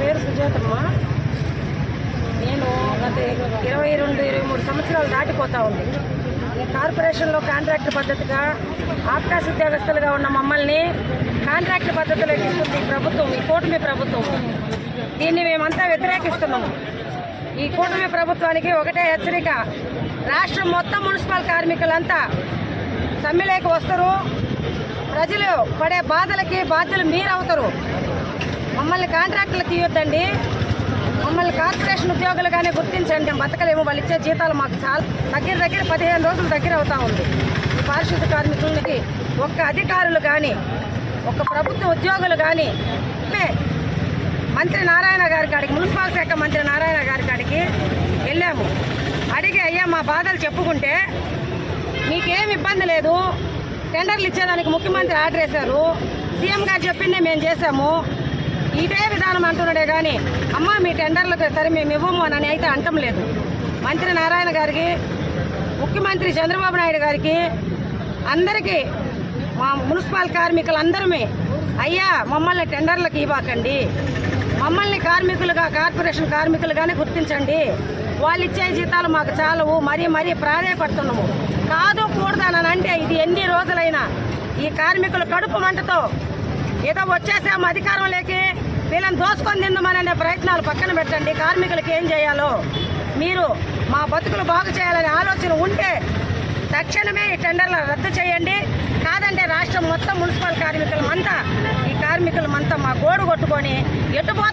పేరు సుజాతమ్మ. నేను గత ఇరవై రెండు ఇరవై మూడు సంవత్సరాలు దాటిపోతా ఉంది. ఈ కార్పొరేషన్లో కాంట్రాక్ట్ పద్ధతిగా ఆకాశ ఉద్యోగస్తులుగా ఉన్న మమ్మల్ని కాంట్రాక్ట్ పద్ధతిలో ఇస్తుంది ఈ ప్రభుత్వం ఈ కూటమి ప్రభుత్వం. దీన్ని మేమంతా వ్యతిరేకిస్తున్నాము ఈ కూటమి ప్రభుత్వానికి ఒకటే హెచ్చరిక. రాష్ట్రం మొత్తం మున్సిపల్ కార్మికులంతా సమ్మెలోకి వస్తారు. ప్రజలు పడే బాధలకి బాధ్యులు మీరవుతారు. మమ్మల్ని కాంట్రాక్టులు తీయొద్దండి. మమ్మల్ని కార్పొరేషన్ ఉద్యోగులుగానే గుర్తించండి. మేము బతకలేము వాళ్ళు ఇచ్చే జీతాలు మాకు చాలా. దగ్గర దగ్గర పదిహేను రోజులు దగ్గర అవుతా ఉంది. ఈ పారిశుద్ధ కార్మికులకి ఒక్క అధికారులు కానీ ఒక్క ప్రభుత్వ ఉద్యోగులు కానీ మంత్రి నారాయణ గారి కాడికి మున్సిపల్ శాఖ మంత్రి నారాయణ గారి కాడికి వెళ్ళాము. అడిగి అయ్యా మా బాధలు చెప్పుకుంటే మీకేం ఇబ్బంది లేదు. టెండర్లు ఇచ్చేదానికి ముఖ్యమంత్రి ఆర్డర్ వేశారు. సీఎం గారు చెప్పిందే మేము చేశాము. ఇదే విధానం అంటున్నాడే కానీ అమ్మ మీ టెండర్లకు సరే మేము ఇవ్వము అని అయితే అంటం లేదు. మంత్రి నారాయణ గారికి ముఖ్యమంత్రి చంద్రబాబు నాయుడు గారికి అందరికీ మా మున్సిపల్ కార్మికులందరమే అయ్యా మమ్మల్ని టెండర్లకు ఇవ్వకండి. మమ్మల్ని కార్మికులుగా కార్పొరేషన్ కార్మికులుగానే గుర్తించండి. వాళ్ళు ఇచ్చే జీతాలు మాకు చాలవు మరీ మరీ ప్రాధాయపడుతున్నాము. కాదు కూడదానని అంటే ఇది ఎన్ని రోజులైనా ఈ కార్మికులు కడుపు మంటతో ఏదో వచ్చేసాము అధికారం లేకి వీళ్ళని దోసుకొని తిందామనే ప్రయత్నాలు పక్కన పెట్టండి. కార్మికులకు ఏం చేయాలో? మీరు మా బతుకులు బాగు చేయాలనే ఆలోచన ఉంటే తక్షణమే ఈ టెండర్లు రద్దు చేయండి. కాదంటే రాష్ట్రం మొత్తం మున్సిపల్ కార్మికులమంతా ఈ కార్మికులమంతా మా గోడు కొట్టుకొని ఎటుపో